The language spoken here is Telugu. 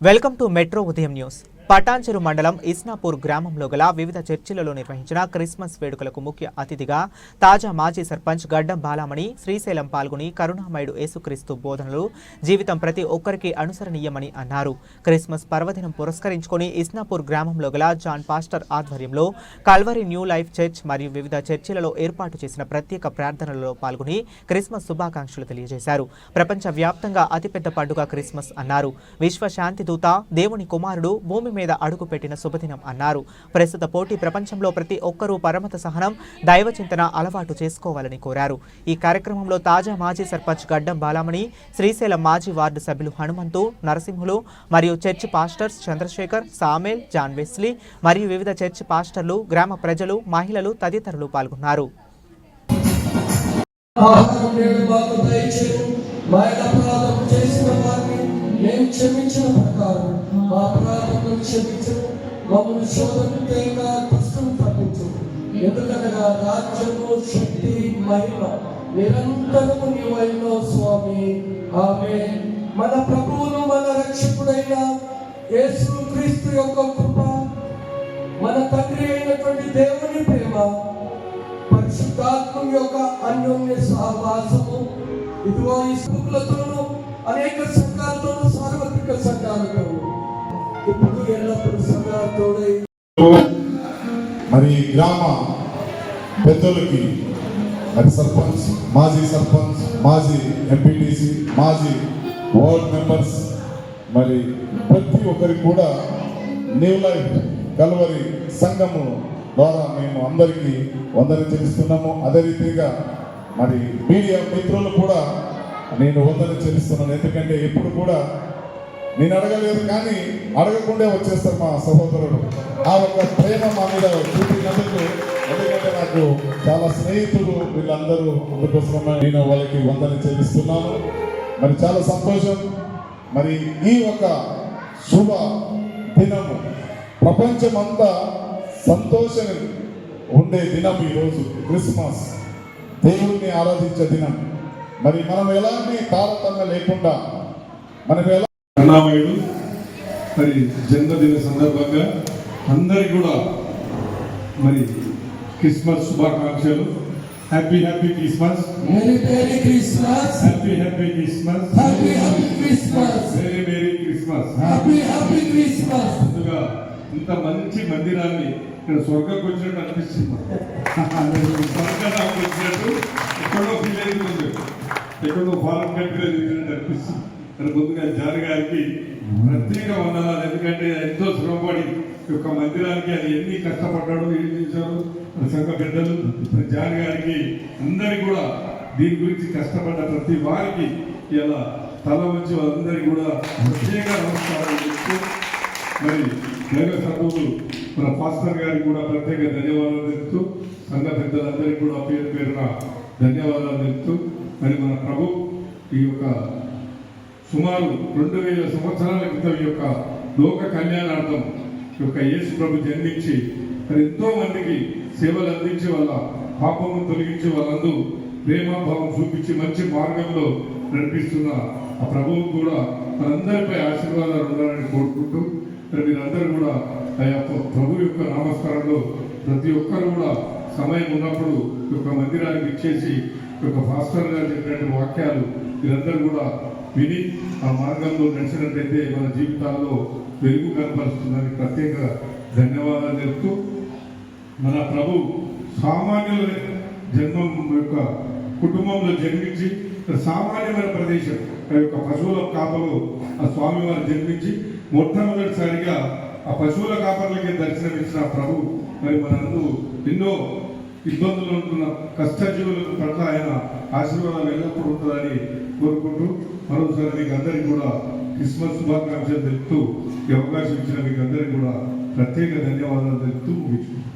వెల్కమ్ టు మెట్రో ఉదయం న్యూస్ పటాన్చెరు మండలం ఇస్నాపూర్ గ్రామంలో గల వివిధ చర్చిలలో నిర్వహించిన క్రిస్మస్ వేడుకలకు ముఖ్య అతిథిగా తాజా మాజీ సర్పంచ్ గడ్డం బాలామణి శ్రీశైలం పాల్గొని కరుణామయుడు యేసుక్రీస్తు బోధనలు జీవితం ప్రతి ఒక్కరికి అనుసరణీయమని అన్నారు. క్రిస్మస్ పర్వదినం పురస్కరించుకొని ఇస్నాపూర్ గ్రామంలో గల జాన్ పాస్టర్ ఆధ్వర్యంలో కల్వరి న్యూ లైఫ్ చర్చ్ మరియు వివిధ చర్చిలలో ఏర్పాటు చేసిన ప్రత్యేక ప్రార్థనలలో పాల్గొని క్రిస్మస్ శుభాకాంక్షలు తెలియజేశారు. ప్రపంచ వ్యాప్తంగా అతిపెద్ద పండుగ క్రిస్మస్ అన్నారు. విశ్వశాంతి దూత దేవుని కుమారుడు భూమి మీద అడుగు పెట్టిన శుభదినం అన్నారు. ప్రస్తుత పోటీ ప్రపంచంలో ప్రతి ఒక్కరూ పరమత సహనం దైవ చింతన అలవాటు చేసుకోవాలని కోరారు. ఈ కార్యక్రమంలో తాజా మాజీ సర్పంచ్ గడ్డం బాలామణి శ్రీశైలం మాజీ వార్డు సభ్యులు హనుమంతు నరసింహులు మరియు church pastors Chandrashekar Samuel John Wesley మరియు వివిధ చర్చి పాస్టర్లు గ్రామ ప్రజలు మహిళలు తదితరులు పాల్గొన్నారు. ఆహారం మా అపరాధం చేసిన మేము క్షమించిన ప్రకారం మా అపరాధములను క్షమించు మమ్మల్ని శోధన కష్టం తప్పించు ఎందుకనగా రాజ్యము శక్తి మహిమ నిరంతరము నీవైన స్వామి. ఆమె మన ప్రభువును మన రక్షకుడైన యేసు క్రీస్తు యొక్క కృప మన తండ్రి అయినటువంటి దేవుని ప్రేమ పరిశుద్ధాత్మ యొక్క అన్యోన్య సహవాసము. ఇదిగో ఈ స్కూళ్ళతోనూ అనేక సంఘాలతో సార్వత్రిక సంఘాలతో ఇప్పుడు ఎల్లప్పుడు సంఘాలతో మరి గ్రామ పెద్దలకి మరి సర్పంచ్ మాజీ సర్పంచ్ మాజీ ఎంపీటీసీ మాజీ వార్డ్ మెంబర్స్ మరి ప్రతి ఒక్కరికి కూడా న్యూ లైఫ్ కలవరి సంఘము ద్వారా మేము అందరికీ వందలు తెలుస్తున్నాము అదే రీతిగా మరి మీడియా మిత్రులు కూడా నేను వందన చెల్లిస్తున్నాను ఎందుకంటే ఎప్పుడు కూడా నేను అడగలేదు కానీ అడగకుండా వచ్చేస్తారు మా సహోదరుడు. ఆ యొక్క ప్రేమ మా మీద చూపినందుకు ఎందుకంటే నాకు చాలా స్నేహితులు వీళ్ళందరూ అందుకోసం నేను వాళ్ళకి వందలు చెల్లిస్తున్నాను మరి చాలా సంతోషం. మరి ఈ ఒక శుభ దినము ప్రపంచమంతా సంతోషం ఉండే దినం ఈరోజు క్రిస్మస్. దేవుడిని ఆరాధించే దినం. మరి మనం ఎలాంటి తారతమ్యం లేకుండా మనం ఎలా మరి జన్మదిన సందర్భంగా అందరికి కూడా మరి క్రిస్మస్ శుభాకాంక్షలు. Happy happy Christmas merry merry Christmas happy happy Christmas happy happy Christmas very very Christmas happy happy Christmas ముందుగా ఇంత మంచి మందిరాన్ని ఇక్కడ స్వర్గకు వచ్చినట్టు అనిపిస్తుంది. స్వర్గానికి వచ్చినట్టు ఎక్కడో ఫీల్ అవుతుంది ఎక్కడో ఫారం కంట్రీలో అనిపిస్తుంది. ఇక్కడ ముందుగా జారి గారికి ప్రత్యేక వందనాలు. ఎందుకంటే ఎంతో శ్రమపడి ఈ యొక్క మందిరానికి అది ఎన్ని కష్టపడ్డాడు ఏం చేశారు సంఘ పెద్దలు జారి గారికి అందరికి కూడా దీని గురించి కష్టపడ్డ ప్రతి వారికి ఇలా తల వచ్చి వాళ్ళందరికీ కూడా ప్రత్యేక నమస్కారాలు చెప్తూ మరి దైవ సభ్యులు మన పాస్టర్ గారికి కూడా ప్రత్యేక ధన్యవాదాలు తెలుపుతూ సంఘ పెద్దలందరికీ కూడా పేరు పేరున ధన్యవాదాలు తెలుపుతూ మరి మన ప్రభు ఈ యొక్క సుమారు రెండు వేల సంవత్సరాల క్రితం ఈ యొక్క లోక కళ్యాణార్థం ఈ యొక్క యేసు ప్రభు జన్మించి మరి ఎంతో మందికి సేవలు అందించి వాళ్ళ పాపము తొలగించి వాళ్ళందు ప్రేమభావం చూపించి మంచి మార్గంలో నడిపిస్తున్న ఆ ప్రభువు కూడా మనందరిపై ఆశీర్వాదాలు ఉండాలని కోరుకుంటూ మరి మీరందరూ కూడా ఆ యొక్క ప్రభు యొక్క నామస్కారంలో ప్రతి ఒక్కరు కూడా సమయం ఉన్నప్పుడు ఈ యొక్క మందిరానికి ఇచ్చేసి ఈ యొక్క భాస్కర్ గారు చెప్పినటువంటి వాక్యాలు మీరందరూ కూడా విని ఆ మార్గంలో నడిచినట్టయితే మన జీవితాల్లో వెలుగు కనపరుస్తుందని ప్రత్యేక ధన్యవాదాలు తెలుపుతూ మన ప్రభు సామాన్యుల జన్మం యొక్క కుటుంబంలో జన్మించి సామాన్యమైన ప్రదేశం ఆ యొక్క పశువుల కాపలో ఆ స్వామి వారు జన్మించి మొట్టమొదటిసారిగా ఆ పశువుల కాపర్లకి దర్శనమిచ్చిన ప్రభు మరి మనందు ఎన్నో ఇబ్బందులు ఉంటున్న కష్టజీవులకు పట్ల ఆయన ఆశీర్వాదాలు ఎల్లప్పుడూ ఉంటుందని కోరుకుంటూ మరోసారి మీకు అందరికీ కూడా క్రిస్మస్ శుభాకాంక్షలు తెలుపుతూ ఈ అవకాశం ఇచ్చిన మీకు అందరికీ కూడా ప్రత్యేక ధన్యవాదాలు తెలుపుతూ ముగించుకుంటున్నాను.